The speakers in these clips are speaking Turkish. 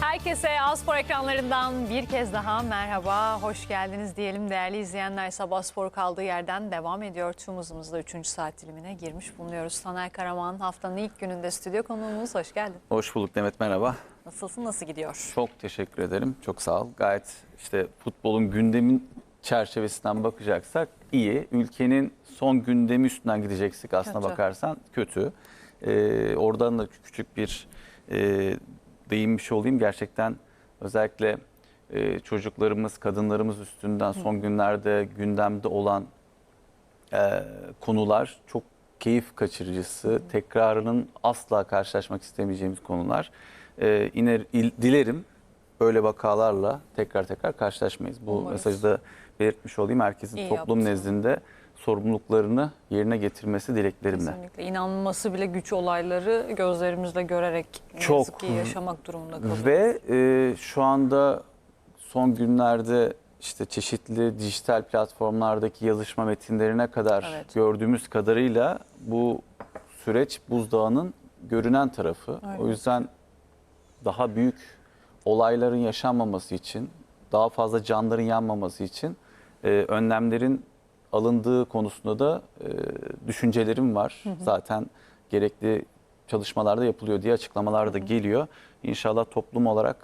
Herkese Aspor ekranlarından bir kez daha merhaba, hoş geldiniz diyelim değerli izleyenler. Sabah spor kaldığı yerden devam ediyor. Tüm hızımızla 3. saat dilimine girmiş bulunuyoruz. Taner Karaman haftanın ilk gününde stüdyo konuğumuz. Hoş geldin. Hoş bulduk Demet merhaba. Nasılsın, nasıl gidiyor? Çok teşekkür ederim. Çok sağ ol. Gayet işte futbolun gündemin çerçevesinden bakacaksak iyi. Ülkenin son gündemi üstünden gideceksek aslına Kötü. bakarsan kötü. Ee, oradan da küçük bir e, değinmiş olayım. Gerçekten özellikle e, çocuklarımız, kadınlarımız üstünden son günlerde gündemde olan e, konular çok keyif kaçırıcısı, tekrarının asla karşılaşmak istemeyeceğimiz konular. E, iner, il- dilerim böyle vakalarla tekrar tekrar karşılaşmayız. Bu Umarız. mesajı da belirtmiş olayım. Herkesin İyi toplum yaptın. nezdinde sorumluluklarını yerine getirmesi dileklerimle. Kesinlikle inanması bile güç olayları gözlerimizle görerek Çok. ki yaşamak durumunda kalıyoruz. Ve e, şu anda son günlerde işte çeşitli dijital platformlardaki yazışma metinlerine kadar Evet. gördüğümüz kadarıyla bu süreç buzdağının görünen tarafı. Öyle. O yüzden daha büyük olayların yaşanmaması için, daha fazla canların yanmaması için e, önlemlerin alındığı konusunda da e, düşüncelerim var. Zaten gerekli çalışmalarda yapılıyor diye açıklamalar da geliyor. İnşallah toplum olarak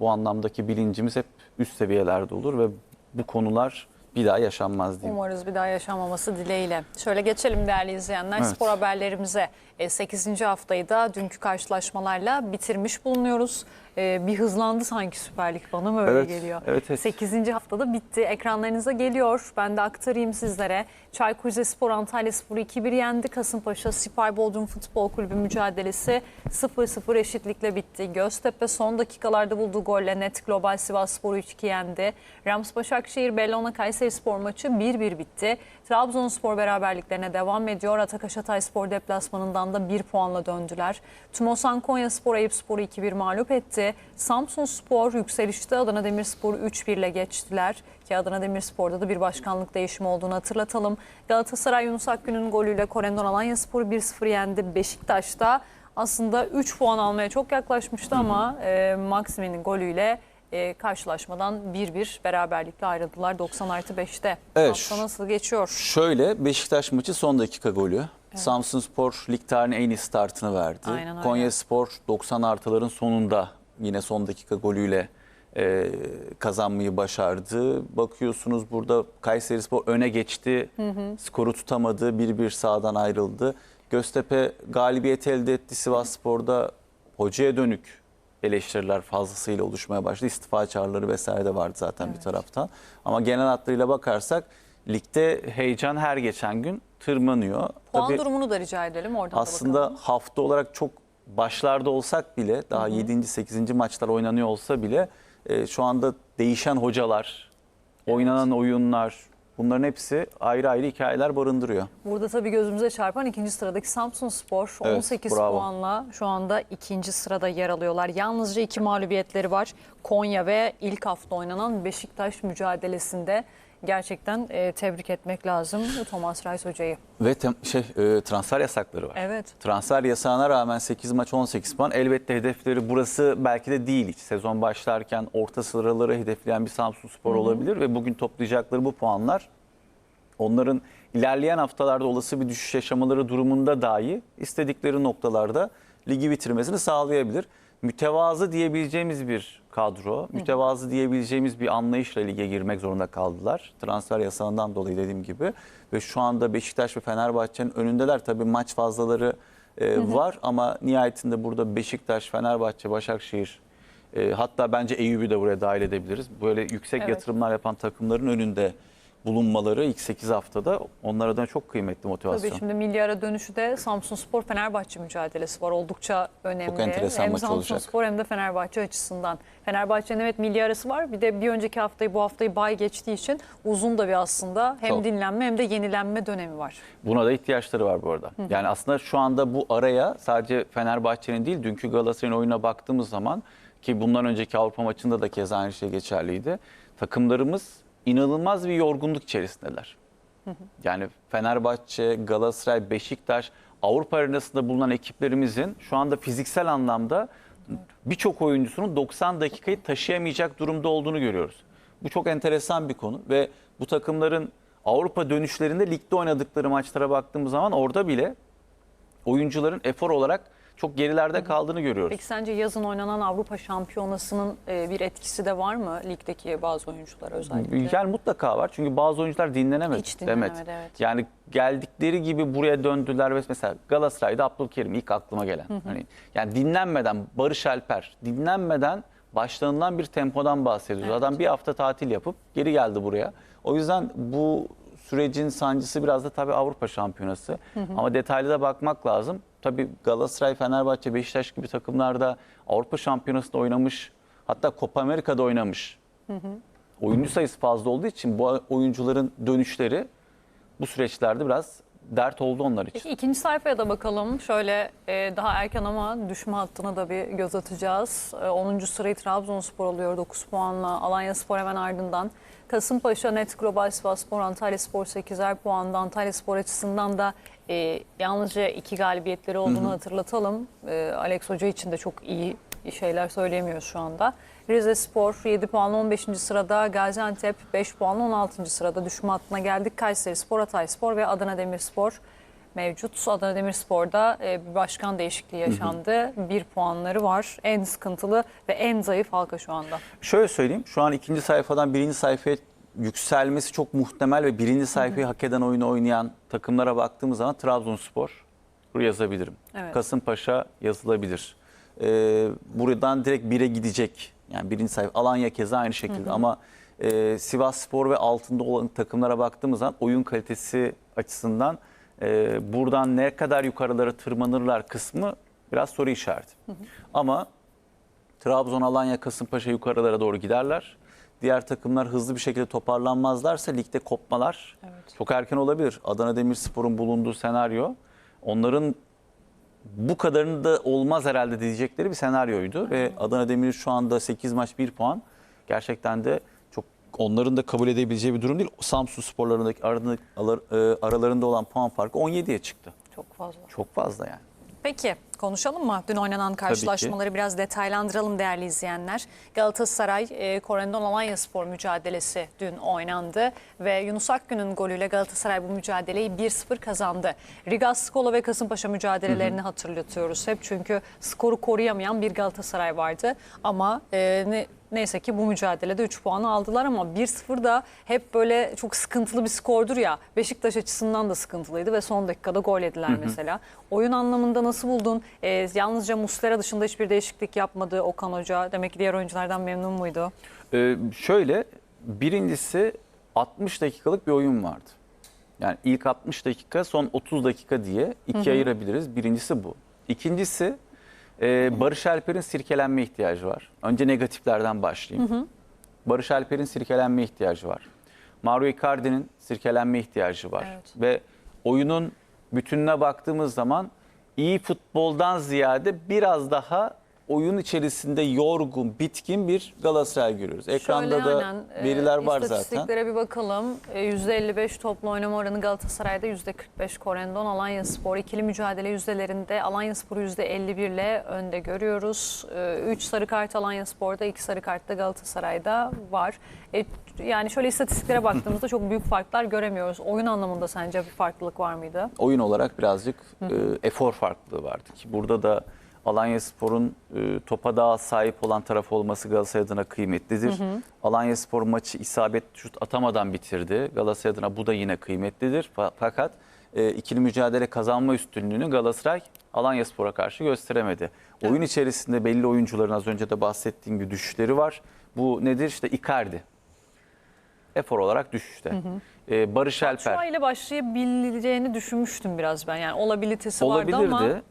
bu anlamdaki bilincimiz hep üst seviyelerde olur ve bu konular bir daha yaşanmaz diyeyim. Umarız bir daha yaşanmaması dileğiyle. Şöyle geçelim değerli izleyenler Evet. spor haberlerimize. 8. haftayı da dünkü karşılaşmalarla bitirmiş bulunuyoruz. E, Bir hızlandı sanki Süper Lig bana mı öyle Evet, geliyor? evet, evet. 8. haftada bitti. Ekranlarınıza geliyor. Ben de aktarayım sizlere. Çaykur Rizespor Antalya Spor'u 2-1 yendi. Kasımpaşa Sipay Bodrum Futbol Kulübü mücadelesi 0-0 eşitlikle bitti. Göztepe son dakikalarda bulduğu golle net Global Sivas Spor'u 3-2 yendi. Rams Başakşehir Bellona Kayseri Spor maçı 1-1 bitti. Trabzonspor beraberliklerine devam ediyor. Atakaş Hatay Spor deplasmanından da 1 puanla döndüler. Tumosan Konya Spor Eyüp Spor'u 2-1 mağlup etti. Samsun Spor yükselişte Adana Demirspor'u 3-1 ile geçtiler. Ki Adana Demirspor'da da bir başkanlık değişimi olduğunu hatırlatalım. Galatasaray Yunus Akgün'ün golüyle Korendon Alanya Spor'u 1-0 yendi. Beşiktaş'ta aslında 3 puan almaya çok yaklaşmıştı ama e, Maximin'in golüyle e, karşılaşmadan 1-1 beraberlikle ayrıldılar 90 artı 5'te. Evet. Hafta nasıl geçiyor? Şöyle Beşiktaş maçı son dakika golü. Samsun Spor lig tarihinin en iyi startını verdi. Aynen. Konya Spor 90 artıların sonunda yine son dakika golüyle e, kazanmayı başardı. Bakıyorsunuz burada Kayseri Spor öne geçti. Skoru tutamadı. 1-1 sağdan ayrıldı. Göztepe galibiyet elde etti. Sivas Spor'da hocaya dönük eleştiriler fazlasıyla oluşmaya başladı. İstifa çağrıları vesaire de vardı zaten bir taraftan. Ama genel hatlarıyla bakarsak ligde heyecan her geçen gün tırmanıyor. Puan Tabii durumunu da rica edelim oradan da aslında bakalım. hafta olarak çok başlarda olsak bile daha 7. 8. maçlar oynanıyor olsa bile e, şu anda değişen hocalar, oynanan oyunlar bunların hepsi ayrı ayrı hikayeler barındırıyor. Burada tabii gözümüze çarpan ikinci sıradaki Samsun Spor Evet, 18 bravo. puanla şu anda ikinci sırada yer alıyorlar. Yalnızca iki mağlubiyetleri var. Konya ve ilk hafta oynanan Beşiktaş mücadelesinde gerçekten e, tebrik etmek lazım Thomas Reis hocayı. Ve tem- şey e, transfer yasakları var. Evet. Transfer yasağına rağmen 8 maç 18 puan. Elbette hedefleri burası belki de değil. hiç. Sezon başlarken orta sıraları hedefleyen bir Samsun Spor olabilir ve bugün toplayacakları bu puanlar onların ilerleyen haftalarda olası bir düşüş yaşamaları durumunda dahi istedikleri noktalarda ligi bitirmesini sağlayabilir. Mütevazı diyebileceğimiz bir kadro, mütevazı diyebileceğimiz bir anlayışla lige girmek zorunda kaldılar. Transfer yasağından dolayı dediğim gibi ve şu anda Beşiktaş ve Fenerbahçe'nin önündeler. Tabii maç fazlaları e, var ama nihayetinde burada Beşiktaş, Fenerbahçe, Başakşehir e, hatta bence Eyüp'ü de buraya dahil edebiliriz. Böyle yüksek Evet. yatırımlar yapan takımların önünde bulunmaları ilk 8 haftada onlara da çok kıymetli motivasyon. Tabii şimdi milli ara dönüşü de Samsun Spor Fenerbahçe mücadelesi var. Oldukça önemli. Çok enteresan hem maç Samsun olacak. Spor hem de Fenerbahçe açısından. Fenerbahçe'nin evet milli arası var. Bir de bir önceki haftayı bu haftayı bay geçtiği için uzun da bir aslında hem Çok. dinlenme hem de yenilenme dönemi var. Buna da ihtiyaçları var bu arada. Yani aslında şu anda bu araya sadece Fenerbahçe'nin değil dünkü Galatasaray'ın oyuna baktığımız zaman ki bundan önceki Avrupa maçında da keza aynı şey geçerliydi. Takımlarımız inanılmaz bir yorgunluk içerisindeler. Yani Fenerbahçe, Galatasaray, Beşiktaş Avrupa arenasında bulunan ekiplerimizin şu anda fiziksel anlamda birçok oyuncusunun 90 dakikayı taşıyamayacak durumda olduğunu görüyoruz. Bu çok enteresan bir konu ve bu takımların Avrupa dönüşlerinde ligde oynadıkları maçlara baktığımız zaman orada bile oyuncuların efor olarak çok gerilerde kaldığını görüyoruz. Peki sence yazın oynanan Avrupa Şampiyonası'nın e, bir etkisi de var mı ligdeki bazı oyunculara özellikle? Yani mutlaka var çünkü bazı oyuncular dinlenemedi. Hiç dinlenemedi, Demet. evet. Yani geldikleri gibi buraya döndüler ve mesela Galatasaray'da Abdülkerim ilk aklıma gelen. Hani yani dinlenmeden Barış Alper dinlenmeden başlanılan bir tempodan bahsediyoruz. Evet. Adam bir hafta tatil yapıp geri geldi buraya. O yüzden bu sürecin sancısı biraz da tabii Avrupa Şampiyonası. Ama detaylı da bakmak lazım. Tabii Galatasaray, Fenerbahçe, Beşiktaş gibi takımlarda Avrupa Şampiyonası'nda oynamış. Hatta Copa Amerika'da oynamış oyuncu sayısı fazla olduğu için bu oyuncuların dönüşleri bu süreçlerde biraz dert oldu onlar için. Peki ikinci sayfaya da bakalım. Şöyle e, daha erken ama düşme hattına da bir göz atacağız. E, 10. sırayı Trabzonspor alıyor 9 puanla. Alanya Spor hemen ardından. Kasımpaşa, Net Global Sivasspor, Antalya Spor 8'er puanda. Antalya Spor açısından da e, yalnızca iki galibiyetleri olduğunu hatırlatalım. E, Alex Hoca için de çok iyi şeyler söyleyemiyoruz şu anda. Rize Spor 7 puanla 15. sırada, Gaziantep 5 puanla 16. sırada düşme hattına geldik. Kayseri Spor, Hatay Spor ve Adana Demirspor mevcut. Adana Demirspor'da e, bir başkan değişikliği yaşandı. Bir puanları var. En sıkıntılı ve en zayıf halka şu anda. Şöyle söyleyeyim şu an ikinci sayfadan birinci sayfaya yükselmesi çok muhtemel ve birinci sayfayı hak eden oyunu oynayan takımlara baktığımız zaman Trabzonspor yazabilirim. Evet. Kasımpaşa yazılabilir. Ee, buradan direkt bire gidecek. Yani birinci sayfa Alanya keza aynı şekilde ama e, Sivas Spor ve altında olan takımlara baktığımız zaman oyun kalitesi açısından e, buradan ne kadar yukarılara tırmanırlar kısmı biraz soru işareti. Ama Trabzon, Alanya, Kasımpaşa yukarılara doğru giderler. Diğer takımlar hızlı bir şekilde toparlanmazlarsa ligde kopmalar Evet. çok erken olabilir. Adana Demirspor'un bulunduğu senaryo onların bu kadarını da olmaz herhalde diyecekleri bir senaryoydu. Ve Adana Demir şu anda 8 maç 1 puan gerçekten de çok onların da kabul edebileceği bir durum değil. Samsun sporlarındaki aralarında, aralarında olan puan farkı 17'ye çıktı. Çok fazla. Çok fazla yani. Peki konuşalım mı? Dün oynanan karşılaşmaları biraz detaylandıralım değerli izleyenler. Galatasaray e, Korendon Alanya Spor mücadelesi dün oynandı ve Yunus Akgün'ün golüyle Galatasaray bu mücadeleyi 1-0 kazandı. Riga Skola ve Kasımpaşa mücadelelerini hatırlatıyoruz hep çünkü skoru koruyamayan bir Galatasaray vardı ama e, ne, Neyse ki bu mücadelede 3 puanı aldılar ama 1-0 da hep böyle çok sıkıntılı bir skordur ya. Beşiktaş açısından da sıkıntılıydı ve son dakikada gol yediler mesela. Oyun anlamında nasıl buldun? Ee, yalnızca Muslera dışında hiçbir değişiklik yapmadı Okan Hoca. Demek ki diğer oyunculardan memnun muydu? Ee, şöyle birincisi 60 dakikalık bir oyun vardı. Yani ilk 60 dakika son 30 dakika diye ikiye ayırabiliriz. Birincisi bu. İkincisi e, Barış Alper'in sirkelenme ihtiyacı var. Önce negatiflerden başlayayım. Barış Alper'in sirkelenme ihtiyacı var. Mario Icardi'nin sirkelenme ihtiyacı var. Evet. Ve oyunun bütününe baktığımız zaman iyi futboldan ziyade biraz daha oyun içerisinde yorgun, bitkin bir Galatasaray görüyoruz. Ekranda Şöyle da aynen, e, veriler var zaten. İstatistiklere bir bakalım. E, %55 toplu oynama oranı Galatasaray'da, %45 Korendon, Alanya Spor. ikili mücadele yüzdelerinde Alanya Spor'u %51 ile önde görüyoruz. 3 sarı kart Alanya Spor'da, 2 sarı kart da Galatasaray'da var. E, yani şöyle istatistiklere baktığımızda çok büyük farklar göremiyoruz. Oyun anlamında sence bir farklılık var mıydı? oyun olarak birazcık e, efor farklılığı vardı ki burada da Alanya Spor'un e, topa daha sahip olan taraf olması Galatasaray adına kıymetlidir. Alanya Spor maçı isabet şut atamadan bitirdi. Galatasaray adına bu da yine kıymetlidir. Fa- Fakat e, ikili mücadele kazanma üstünlüğünü Galatasaray Alanya Spor'a karşı gösteremedi. Oyun içerisinde belli oyuncuların az önce de bahsettiğim gibi düşüşleri var. Bu nedir? İşte Icardi. Efor olarak düşüşte. E, Barış Alper. Şu ile başlayabileceğini düşünmüştüm biraz ben. Yani olabilitesi vardı Olabilirdi.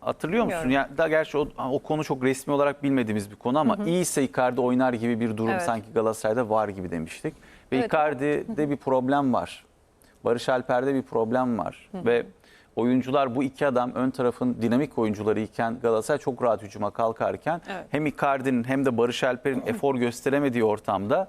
Hatırlıyor musun? Yani daha gerçi o, o konu çok resmi olarak bilmediğimiz bir konu ama iyiyse Icardi oynar gibi bir durum Evet. sanki Galatasaray'da var gibi demiştik. Ve Evet. Icardi'de bir problem var. Barış Alper'de bir problem var. Ve oyuncular bu iki adam ön tarafın dinamik oyuncuları iken Galatasaray çok rahat hücuma kalkarken Evet. hem Icardi'nin hem de Barış Alper'in efor gösteremediği ortamda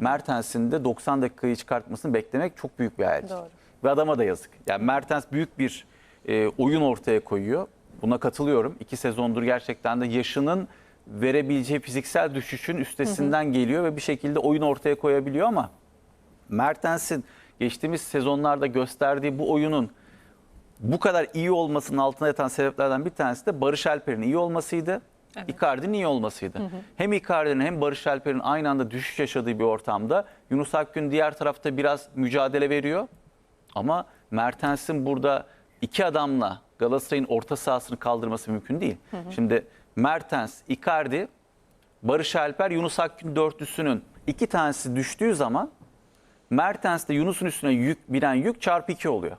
Mertens'in de 90 dakikayı çıkartmasını beklemek çok büyük bir hayal. Doğru. Ve adama da yazık. Yani Mertens büyük bir e, oyun ortaya koyuyor. Buna katılıyorum. İki sezondur gerçekten de yaşının verebileceği fiziksel düşüşün üstesinden geliyor ve bir şekilde oyun ortaya koyabiliyor ama Mertens'in geçtiğimiz sezonlarda gösterdiği bu oyunun bu kadar iyi olmasının altına yatan sebeplerden bir tanesi de Barış Alper'in iyi olmasıydı. Icardi'nin iyi olmasıydı. Hem Icardi'nin hem Barış Alper'in aynı anda düşüş yaşadığı bir ortamda Yunus Akgün diğer tarafta biraz mücadele veriyor. Ama Mertens'in burada iki adamla Galatasaray'ın orta sahasını kaldırması mümkün değil. Şimdi Mertens, Icardi, Barış Alper, Yunus Akgün dörtlüsünün iki tanesi düştüğü zaman Mertens de Yunus'un üstüne yük, binen yük çarpı 2 oluyor.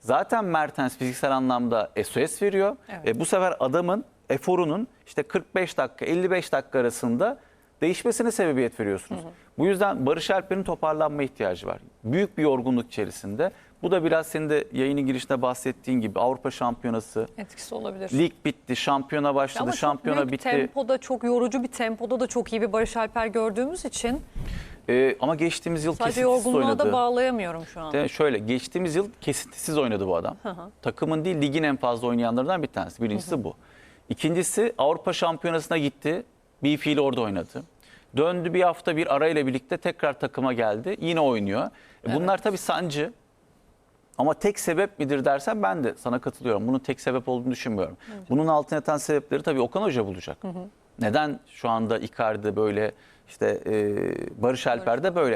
Zaten Mertens fiziksel anlamda SOS veriyor. Evet. E, bu sefer adamın eforunun işte 45 dakika 55 dakika arasında değişmesine sebebiyet veriyorsunuz. Bu yüzden Barış Alper'in toparlanma ihtiyacı var. Büyük bir yorgunluk içerisinde. Bu da biraz senin de yayının girişinde bahsettiğin gibi Avrupa Şampiyonası, Etkisi olabilir. lig bitti, şampiyona başladı, Ama çok şampiyona büyük bitti. tempoda, çok yorucu bir tempoda da çok iyi bir Barış Alper gördüğümüz için E, ama geçtiğimiz yıl sadece kesintisiz yorgunluğa oynadı. da bağlayamıyorum şu an. De şöyle geçtiğimiz yıl kesintisiz oynadı bu adam. Takımın değil ligin en fazla oynayanlarından bir tanesi. Birincisi bu. İkincisi Avrupa Şampiyonası'na gitti. Bir fiil orada oynadı. Döndü bir hafta bir arayla birlikte tekrar takıma geldi. Yine oynuyor. E, Bunlar tabii sancı. Ama tek sebep midir dersen ben de sana katılıyorum. Bunun tek sebep olduğunu düşünmüyorum. Bunun altına yatan sebepleri tabii Okan Hoca bulacak. Neden şu anda Icardi böyle işte e, Barış Alper de böyle.